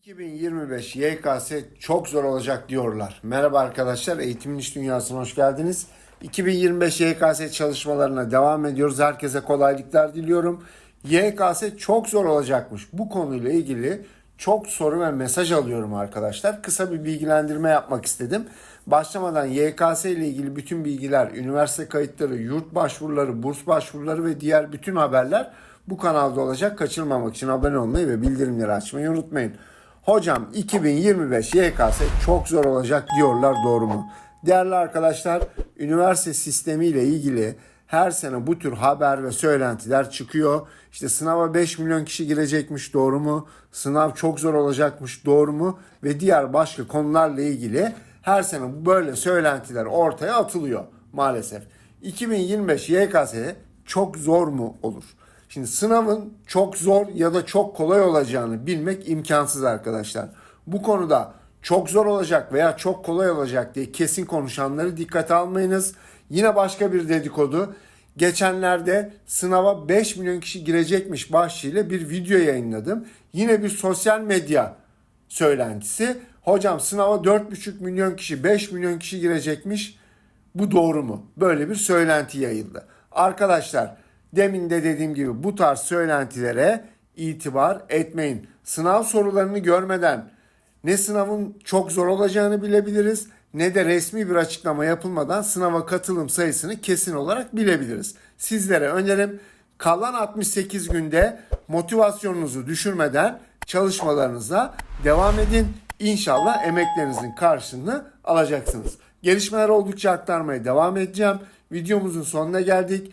2025 YKS çok zor olacak diyorlar. Merhaba arkadaşlar, Eğitimin İş Dünyası'na hoş geldiniz. 2025 YKS çalışmalarına devam ediyoruz. Herkese kolaylıklar diliyorum. YKS çok zor olacakmış. Bu konuyla ilgili çok soru ve mesaj alıyorum arkadaşlar. Kısa bir bilgilendirme yapmak istedim. Başlamadan YKS ile ilgili bütün bilgiler, üniversite kayıtları, yurt başvuruları, burs başvuruları ve diğer bütün haberler bu kanalda olacak. Kaçırmamak için abone olmayı ve bildirimleri açmayı unutmayın. Hocam 2025 YKS çok zor olacak diyorlar doğru mu? Değerli arkadaşlar üniversite sistemi ile ilgili her sene bu tür haber ve söylentiler çıkıyor. İşte sınava 5 milyon kişi girecekmiş doğru mu? Sınav çok zor olacakmış doğru mu? Ve diğer başka konularla ilgili her sene böyle söylentiler ortaya atılıyor maalesef. 2025 YKS çok zor mu olur? Şimdi sınavın çok zor ya da çok kolay olacağını bilmek imkansız arkadaşlar. Bu konuda çok zor olacak veya çok kolay olacak diye kesin konuşanları dikkate almayınız. Yine başka bir dedikodu. Geçenlerde sınava 5 milyon kişi girecekmiş başlığıyla bir video yayınladım. Yine bir sosyal medya söylentisi. Hocam sınava 4,5 milyon kişi 5 milyon kişi girecekmiş. Bu doğru mu? Böyle bir söylenti yayıldı. Arkadaşlar demin de dediğim gibi bu tarz söylentilere itibar etmeyin. Sınav sorularını görmeden ne sınavın çok zor olacağını bilebiliriz ne de resmi bir açıklama yapılmadan sınava katılım sayısını kesin olarak bilebiliriz. Sizlere önerim kalan 68 günde motivasyonunuzu düşürmeden çalışmalarınıza devam edin. İnşallah emeklerinizin karşılığını alacaksınız. Gelişmeler oldukça aktarmaya devam edeceğim. Videomuzun sonuna geldik.